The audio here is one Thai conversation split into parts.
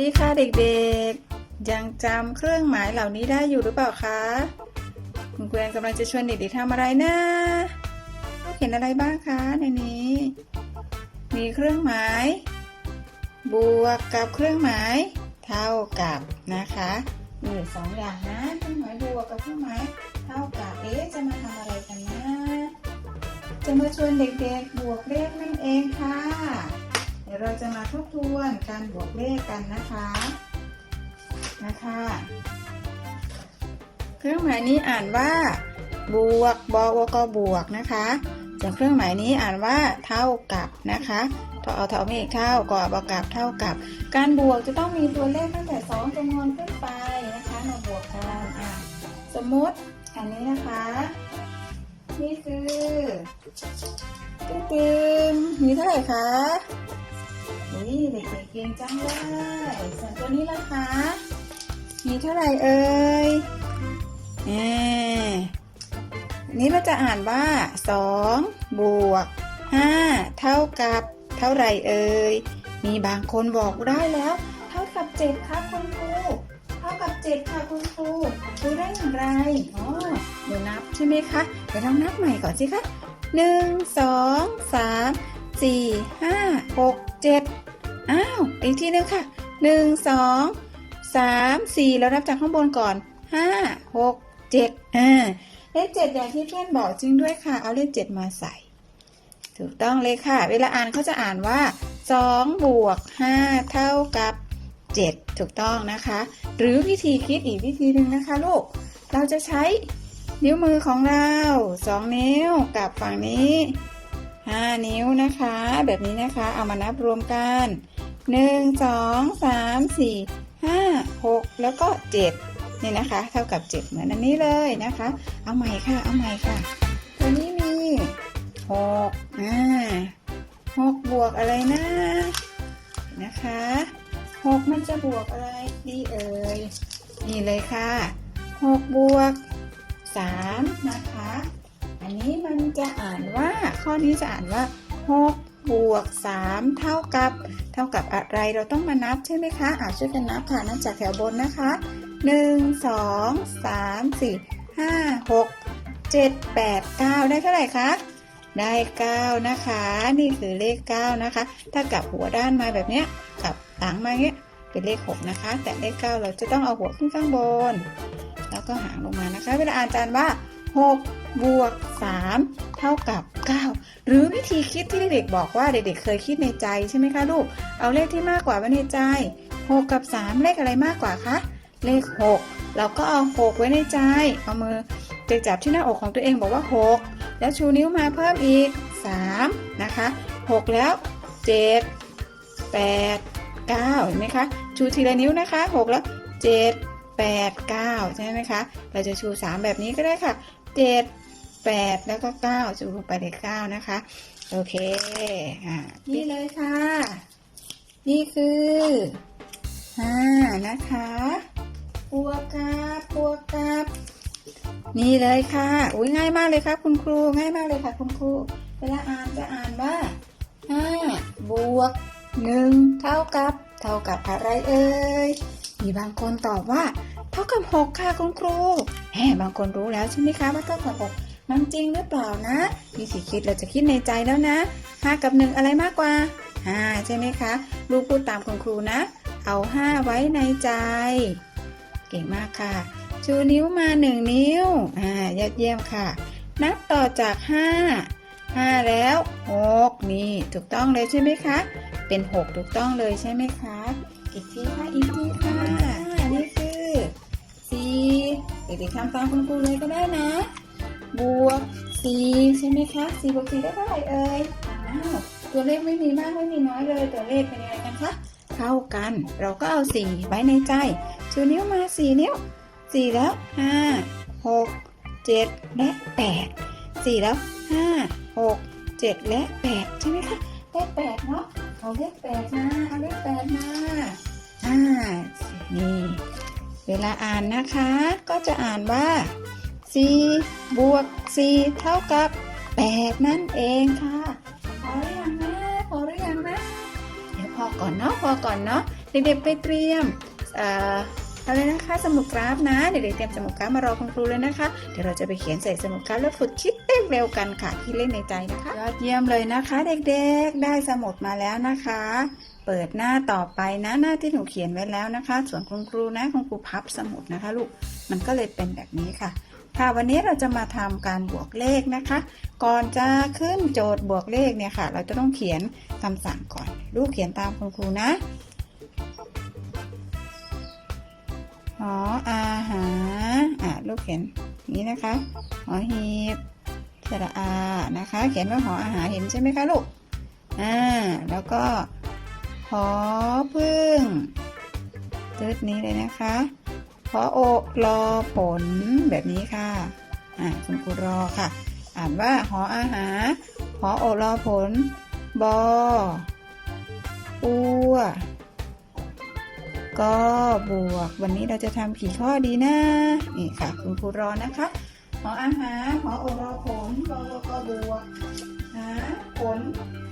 ดีค่ะเด็กๆ ยังจำเครื่องหมายเหล่านี้ได้อยู่หรือเปล่าคะ คุณแกวนกำลังจะชวนเด็กๆทำอะไรนะเห็นอะไรบ้างคะในนี้ มีเครื่องหมาย บวกกับเครื่องหมาย เท่ากับนะคะมีสองอย่างนะ เครื่องหมายบวกกับเครื่องหมายเท่ากับเอ๊ะจะมาทำอะไรกันนะ จะมาชวนเด็กๆบวกเลขนั่นเองค่ะ ดี๋ยวเราจะมาทบทวนการบวกเลขกันนะคะ นะคะ เครื่องหมายนี้อ่านว่า บวก บวกบวกนะคะส่วนเครื่องหมายนี้อ่านว่าเท่ากับนะคะถ้าเอาเท่ามีเท่ากอบบวกกับเท่ากับ การบวกจะต้องมีตัวเลขตั้งแต่สองจำนวนขึ้นไปนะคะมาบวกกันอะสมมติอันนี้นะคะนี่คือตึ้งมีเท่าไหร่คะ นี่เด็กๆเก่งจังเลยส่วนตัวนี้ล่ะคะ มีเท่าไหร่เอ่ยแหมนี้เราจะอ่านว่า2บวก5เท่ากับเท่าไหร่เอ่ย มีบางคนบอกได้แล้ว เท่ากับ7ครับคุณครู เท่ากับ7ค่ะคุณครูรู้ได้อย่างไร อ๋อ เดี๋ยวนับใช่ไหมคะ เดี๋ยวลองนับใหม่ก่อนสิคะ 1 2 3 4 5 6 7อ้าว อีกทีนึงค่ะ1 2 3 4แล้วนับจากข้างบนก่อน5 6 7อ่าเลข7อย่างที่เพื่อนบอกจริงด้วยค่ะ เอาเลข7มาใส่ ถูกต้องเลยค่ะ เวลาอ่านเขาจะอ่านว่า2บวก5เท่ากับ7ถูกต้องนะคะ หรือวิธีคิดอีกวิธีหนึ่งนะคะลูก เราจะใช้นิ้วมือของเรา2นิ้วกับฝั่งนี้ 5 นิ้วนะคะ แบบนี้นะคะ เอามานับรวมกัน 1 2 3 4 5 6 แล้วก็7นี่นะคะ เท่ากับ 7 เหมือนอันนี้เลยนะคะ เอาใหม่ค่ะ เอาใหม่ค่ะ ตัวนี้มี 6 อ่า6บวกอะไรนะนะคะ6มันจะบวกอะไรดีเอ่ยนี่เลยค่ะ6บวก3นะคะ อันนี้มันจะอ่านว่า ข้อนี้จะอ่านว่า6บวก3เท่ากับ เท่ากับอะไรเราต้องมานับใช่ไหมคะอาช่วยกันนับค่ะนับจากแถวบนนะคะ 1 2 3 4 5 6 7 8 9 ได้เท่าไหร่คะได้ 9 นะคะ นี่คือเลข 9 นะคะ ถ้ากลับหัวด้านมาแบบนี้กลับหลังมาเงี้ยเป็นเลข 6 นะคะ แต่เลข 9 เราจะต้องเอาหัวขึ้นข้างบน แล้วก็หางลงมานะคะ เวลาอ่านจานว่า 6 บวก 3 เท่ากับ 9 หรือวิธีคิดที่เด็กๆบอกว่าเด็กๆเคยคิดในใจใช่ไหมคะลูก เอาเลขที่มากกว่าไว้ในใจ 6 กับ 3 เลขอะไรมากกว่าคะ เลข 6 เราก็เอา 6 ไว้ในใจ เอามือจะจับที่หน้าอกของตัวเองบอกว่า 6 แล้วชูนิ้วมาเพิ่มอีก 3 นะคะ 6 แล้ว 7 8 9 เห็นไหมคะ ชูทีละนิ้วนะคะ 6 แล้ว 7 8 9 ใช่ไหมคะ เราจะชู 3 แบบนี้ก็ได้ค่ะ 7 8แล้วก็9ชูลงไปเลย9นะคะ โอเคอ่านี่เลยค่ะ นี่คือ5นะคะบวกกับบวกกับนี่เลยค่ะอุ้ยง่ายมากเลยครับคุณครูง่ายมากเลยค่ะคุณครู เวลาอ่านจะอ่านว่า5บวก1เท่ากับ เท่ากับอะไรเอ่ยมีบางคนตอบว่า เท่ากับ6ค่ะคุณครู แหมบางคนรู้แล้วใช่ไหมคะว่าเท่ากับ6มันจริงหรือเปล่านะ วิธีคิดเราจะคิดในใจแล้วนะ5กับ 1 อะไรมากกว่า5ใช่ไหมคะลูกพูดตามคุณครูนะ เอา 5 ไว้ในใจ เก่งมากค่ะ ชูนิ้วมา 1 นิ้วอ่ายอดเยี่ยมค่ะ นับต่อจาก 5 5 แล้ว6นี่ถูกต้องเลยใช่ไหมคะ เป็น 6 ถูกต้องเลยใช่ไหมคะ อีกทีค่ะอีกทีค่ะ ด็กๆทำตามคุณครูเลยก็ได้นะ บวก4ใช่ไหมคะ4บวก4ได้เท่าไหร่เอ่ยอ้าวตัวเลขไม่มีมากไม่มีน้อยเลย ตัวเลขเป็นยังไงกันคะเท่ากัน เราก็เอา4ไว้ในใจชูนิ้วมา 4 นิ้ว 4 แล้ว 5 6 7 และ 8 4 แล้ว 5 6 7 และ 8 ใช่ไหมคะเลข8เนาะเอาเลข8มาเอาเลข8มาอ่านี่ เวลาอ่านนะคะก็จะอ่านว่า4บวก4เท่ากับ 8 นั่นเองค่ะ พอหรือยังนะพอหรือยังนะ เดี๋ยวพอก่อนเนาะพอก่อนเนาะเด็กๆไปเตรียมเอ่ออะไรนะคะสมุดกราฟนะ เด็กๆเตรียมสมุดกราฟมารอคุณครูเลยนะคะ เดี๋ยวเราจะไปเขียนใส่สมุดกราฟแล้วฝึกคิดเลขเร็วกันค่ะคิดเลขในใจนะคะ ยอดเยี่ยมเลยนะคะ เด็กๆได้สมุดมาแล้วนะคะ เปิดหน้าต่อไปนะหน้าที่หนูเขียนไว้แล้วนะคะ ส่วนคุณครูนะคุณครูพับสมุดนะคะลูกมันก็เลยเป็นแบบนี้ค่ะ ค่ะวันนี้เราจะมาทำการบวกเลขนะคะ ก่อนจะขึ้นโจทย์บวกเลขเนี่ยค่ะ เราจะต้องเขียนคำสั่งก่อน ลูกเขียนตามคุณครูนะหออาหาอะลูกเขียนนี้นะคะหอหีบสระอานะคะ เขียนว่าหออาหารเห็นใช่ไหมคะลูกอ่าแล้วก็ หอพึ่งตืดนี้เลยนะคะหอโอรอผลแบบนี้ค่ะ อ่าคุณครูรอค่ะ อ่านว่าหออาหารหอโอรอผล บออัวก็บวก วันนี้เราจะทำกี่ข้อดีนะ นี่ค่ะ คุณครูรอนะคะหออาหารหอโอรอผลบอก็บวกหาผล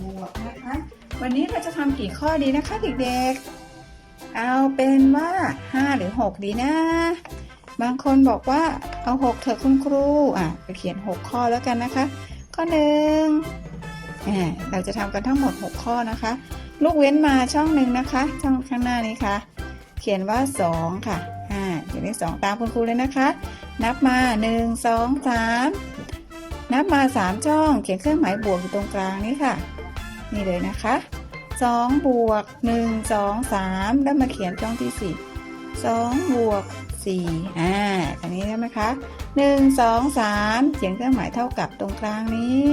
บวกนะคะ วันนี้เราจะทำกี่ข้อดีนะคะเด็กๆ เอาเป็นว่า 5 หรือ 6 ดีนะ บางคนบอกว่าเอา 6 เถอะคุณครู อะไปเขียน 6 ข้อแล้วกันนะคะ ข้อหนึ่งเราจะทำกันทั้งหมด 6 ข้อนะคะ ลูกเว้นมาช่องหนึ่งนะคะ ช่องข้างหน้านี้ค่ะ เขียนว่า 2 ค่ะอ่าเขียนเลข2ตามคุณครูเลยนะคะ นับมา 1 2 3 นับมา 3 ช่อง เขียนเครื่องหมายบวกอยู่ตรงกลางนี้ค่ะ นี่เลยนะคะ2บวก1 2 3 แล้วมาเขียนช่องที่ 4 2บวก4อ่าอันนี้ใช่ไหมคะ1 2 3 เขียนเครื่องหมายเท่ากับตรงกลางนี้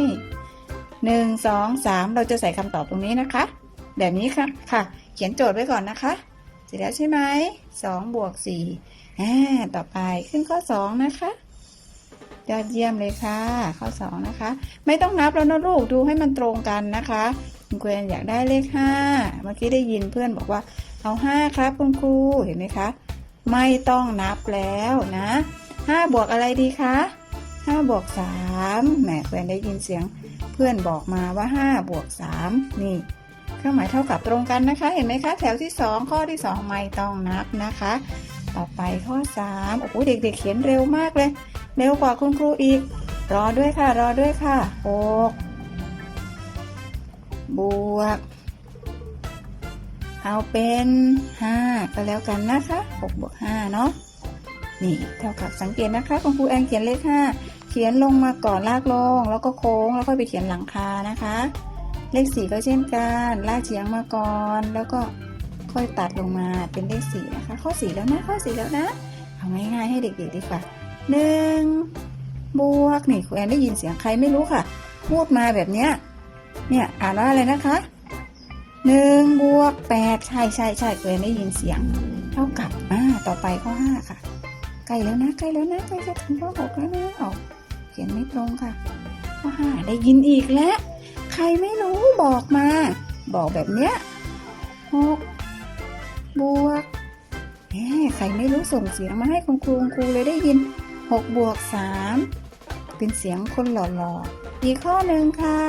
1 2 3 เราจะใส่คำตอบตรงนี้นะคะ แบบนี้ค่ะค่ะ เขียนโจทย์ไว้ก่อนนะคะ เสร็จแล้วใช่ไหม2บวก4อ่าต่อไปขึ้นข้อ 2 นะคะ ยอดเยี่ยมเลยค่ะ ข้อ 2 นะคะ ไม่ต้องนับแล้วนะลูกดูให้มันตรงกันนะคะคุณครูแอนอยากได้เลข 5 เมื่อกี้ได้ยินเพื่อนบอกว่าเอา 5 ครับคุณครูเห็นไหมคะ ไม่ต้องนับแล้วนะ5บวกอะไรดีคะ5บวก3แหมเพื่อนได้ยินเสียงเพื่อนบอกมาว่า5บวก3นี่เครื่องหมายเท่ากับตรงกันนะคะ เห็นไหมคะ แถวที่ 2 ข้อที่ 2 ไม่ต้องนับนะคะ ต่อไปข้อ 3 โอ้โหเด็กๆเขียนเร็วมากเลย เร็วกว่าคุณครูอีก รอด้วยค่ะ รอด้วยค่ะหกบวก เอาเป็นห้าก็แล้วกันนะคะหกบวกห้าเนาะนี่เท่ากับสังเกตนะคะคุณครูแอนเขียนเลขห้าเขียนลงมาก่อนลากลง แล้วก็โค้งแล้วก็ไปเขียนหลังคานะคะ เลขสี่ก็เช่นกันลากเฉียงมาก่อน แล้วก็ค่อยตัดลงมาเป็นเลขสี่นะคะ ข้อสี่แล้วนะข้อสี่แล้วนะเอาง่ายๆให้เด็กๆดีกว่า หนึ่งบวกนี่ครูแอนได้ยินเสียงใครไม่รู้ค่ะ พูดมาแบบเนี้ยเนี่ยอ่านว่าอะไรนะคะหนึ่งบวกแปดใช่ใช่ใช่ครูแอนได้ยินเสียง เท่ากับอ่าต่อไปข้อห้าค่ะใกล้แล้วนะใกล้แล้วนะใกล้จะถึงข้อหกแล้วนะเอาเขียนไม่ตรงค่ะ ข้อห้าได้ยินอีกแล้ว ใครไม่รู้บอกมา บอกแบบเนี้ยหกบวกแหมใครไม่รู้ส่งเสียงมาให้คุณครูคุณครูเลยได้ยิน 6 บวก 3 เป็นเสียงคนหล่อๆ อีกข้อหนึ่งค่ะ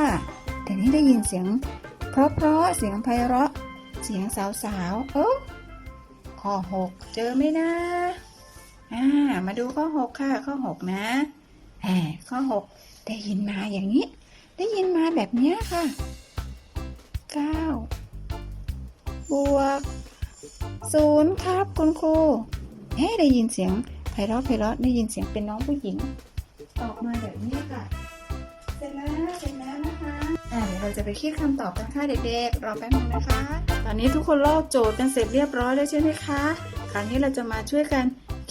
แต่นี้ได้ยินเสียงเพราะเพราะๆ เสียงไพเราะ เสียงสาวๆ เออข้อ 6 เจอไหมนะอ่ามาดูข้อ 6 ค่ะ ข้อ 6 นะแหมข้อ 6 ได้ยินมาอย่างนี้ ได้ยินมาแบบนี้ค่ะ 9 บวกศูนย์ครับคุณครูเฮ้ได้ยินเสียง ไพเราะไพเราะได้ยินเสียงเป็นน้องผู้หญิง ออกมาแบบนี้ค่ะ เสร็จแล้วเสร็จแล้วนะคะอ่าเดี๋ยวเราจะไปคิดคำตอบกันค่ะเด็กๆรอแป๊บนึงนะคะ ตอนนี้ทุกคนลอกโจทย์กันเสร็จเรียบร้อยแล้วใช่ไหมคะคราวนี้เราจะมาช่วยกัน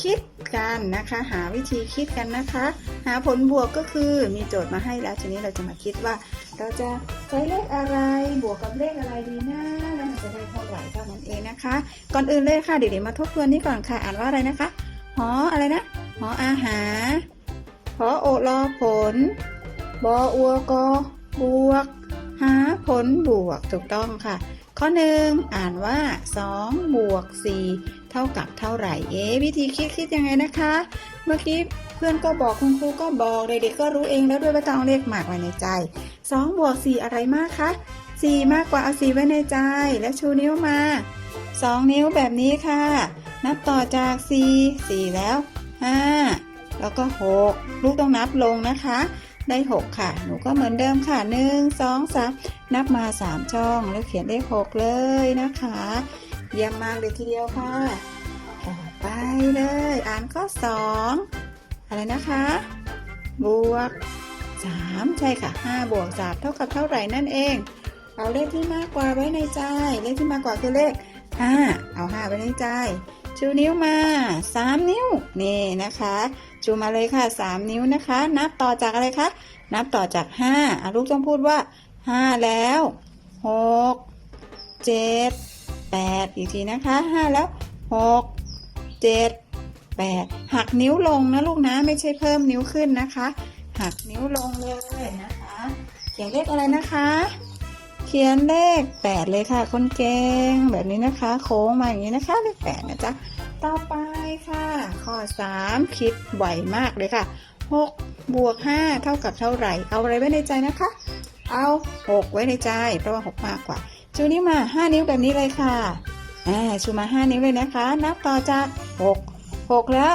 คิดกันนะคะ หาวิธีคิดกันนะคะ หาผลบวกก็คือมีโจทย์มาให้แล้วทีนี้เราจะมาคิดว่า เราจะใช้เลขอะไรบวกกับเลขอะไรดีนะแล้วมันจะได้เท่าไหร่เท่านั้นเองนะคะ ก่อนอื่นเลยค่ะเดี๋ยวๆมาทบทวนนี้ก่อนค่ะ อ่านว่าอะไรนะคะ หออะไรนะ หออาหารหอโอรอผล บออัวกอบวก หาผลบวกถูกต้องค่ะ ข้อหนึ่งอ่านว่า 2 บวก 4 เท่ากับเท่าไหร่ เอ๊ะวิธีคิดคิดยังไงนะคะ เมื่อกี้เพื่อนก็บอกคุณครูก็บอกเด็กๆก็รู้เองแล้วด้วยว่าต้องเลขหมากไว้ในใจ 2 บวก 4 อะไรมากคะ4 มากกว่าเอา4ไว้ในใจ แล้วชูนิ้วมา 2 นิ้วแบบนี้ค่ะ นับต่อจาก 4 4 แล้ว 5 แล้วก็ 6 ลูกต้องนับลงนะคะ ได้ 6 ค่ะ หนูก็เหมือนเดิมค่ะ 1 2 3 นับมา 3 ช่อง แล้วเขียนได้ 6 เลยนะคะ เยี่ยมมากเลยทีเดียวค่ะ ต่อไปเลย อ่านข้อ 2 อะไรนะคะ บวก 3 ใช่ค่ะ 5 บวก 3 เท่ากับเท่าไหร่นั่นเอง เอาเลขที่มากกว่าไว้ในใจ เลขที่มากกว่าคือเลข5เอา5ไว้ในใจ ชูนิ้วมา3นิ้วนี่นะคะ ชูมาเลยค่ะ3นิ้วนะคะ นับต่อจากอะไรคะนับต่อจาก5อะลูกต้องพูดว่า5แล้ว6 7 8อีกทีนะคะ5แล้ว6 7 8หักนิ้วลงนะลูกนะไม่ใช่เพิ่มนิ้วขึ้นนะคะ หักนิ้วลงเลยนะคะเขียนเลขอะไรนะคะ ขียนเลข8เลยค่ะ คนเก่งแบบนี้นะคะ โค้งมาอย่างนี้นะคะเลข8นะจ๊ะต่อไปค่ะ ข้อ3คิดไหวมากเลยค่ะ6บวก5เท่ากับเท่าไหร่ เอาอะไรไว้ในใจนะคะ เอา6ไว้ในใจ เพราะว่า6มากกว่าชูนิ้วมา5นิ้วแบบนี้เลยค่ะอ่าชูมา5นิ้วเลยนะคะ นับต่อจาก6 6แล้ว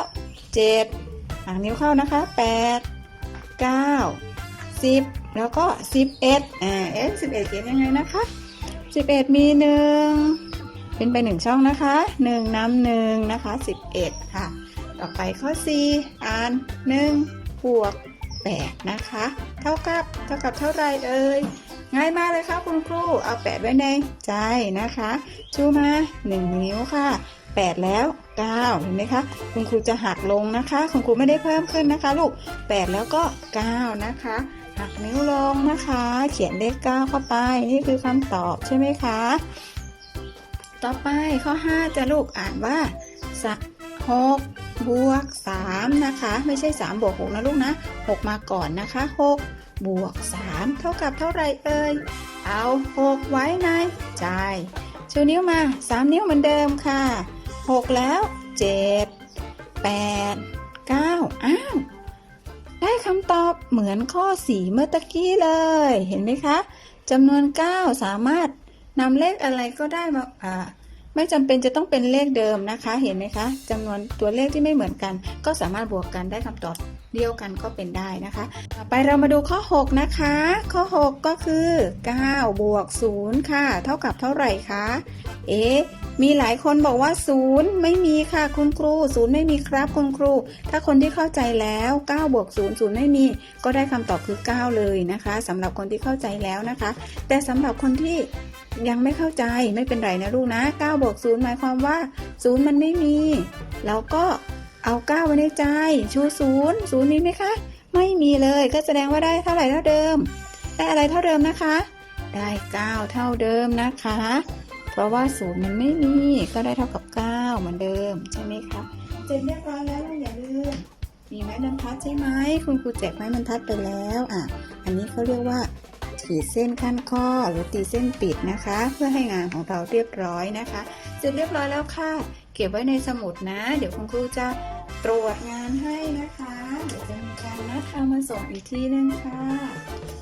7หางนิ้วเข้านะคะ8 9 10 แล้วก็ 11อ่าเอ๊ะ11เขียนยังไงนะคะ 11 มี 1 เป็นไป 1 ช่องนะคะ 1 น้ำหนึ่งนะคะ 11 ค่ะ ต่อไปข้อ 4 อ่าน 1 บวก 8 นะคะ เท่ากับเท่ากับเท่าไรเอ่ยง่ายมากเลยค่ะคุณครู เอา8ไว้ในใจนะคะ ชูมา 1 นิ้วค่ะ 8 แล้ว 9 เห็นไหมคะ คุณครูจะหักลงนะคะ คุณครูไม่ได้เพิ่มขึ้นนะคะ ลูก 8 แล้วก็ 9 นะคะ นิ้วลงนะคะ เขียนเลข9เข้าไป นี่คือคำตอบใช่ไหมคะ ต่อไปข้อ 5 จะลูกอ่านว่าสัก6บวก3นะคะ ไม่ใช่3บวก6นะลูกนะ6มาก่อนนะคะ6บวก3เท่ากับเท่าไหรเอ่ยเอา6ไว้ในใจชูนิ้วมา3นิ้วเหมือนเดิมค่ะ6แล้ว7 8 9อ้าว ได้คำตอบเหมือนข้อ4เมื่อตะกี้เลย เห็นไหมคะจำนวน 9 สามารถนำเลขอะไรก็ได้มาอ่าไม่จำเป็นจะต้องเป็นเลขเดิมนะคะ เห็นไหมคะจำนวนตัวเลขที่ไม่เหมือนกัน ก็สามารถบวกกันได้คำตอบเดียวกันก็เป็นได้นะคะ ต่อไปเรามาดูข้อ 6 นะคะ ข้อ 6 ก็คือ 9 บวก 0 ค่ะ เท่ากับเท่าไหร่คะ เอ๊ะ มีหลายคนบอกว่า0ไม่มีค่ะคุณครู0ไม่มีครับคุณครู ถ้าคนที่เข้าใจแล้ว9บวก0 0ไม่มี ก็ได้คำตอบคือ 9 เลยนะคะสำหรับคนที่เข้าใจแล้วนะคะ แต่สำหรับคนที่ยังไม่เข้าใจไม่เป็นไรนะลูกนะ9บวก0หมายความว่า 0 มันไม่มีเราก็เอา 9 ไว้ในใจ ชู0 0มีไหมคะ ไม่มีเลยก็แสดงว่าได้เท่าไหร่เท่าเดิม ได้อะไรเท่าเดิมนะคะ ได้ 9 เท่าเดิมนะคะ เพราะว่า0มันไม่มีก็ได้เท่ากับ 9 เหมือนเดิมใช่ไหมคะเสร็จเรียบร้อยแล้วอย่าลืมมีไม้บรรทัดใช่ไหมคุณครูแจกไม้บรรทัดไปแล้วอะอันนี้เขาเรียกว่าขีดเส้นขั้นข้อหรือตีเส้นปิดนะคะ เพื่อให้งานของเราเรียบร้อยนะคะ เสร็จเรียบร้อยแล้วค่ะ เก็บไว้ในสมุดนะ เดี๋ยวคุณครูจะตรวจงานให้นะคะ เดี๋ยวจะมีการนัดเอามาส่งอีกทีนึงค่ะ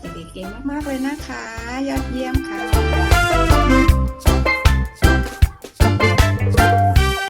เด็กๆเก่งมากๆเลยนะคะ ยอดเยี่ยมค่ะ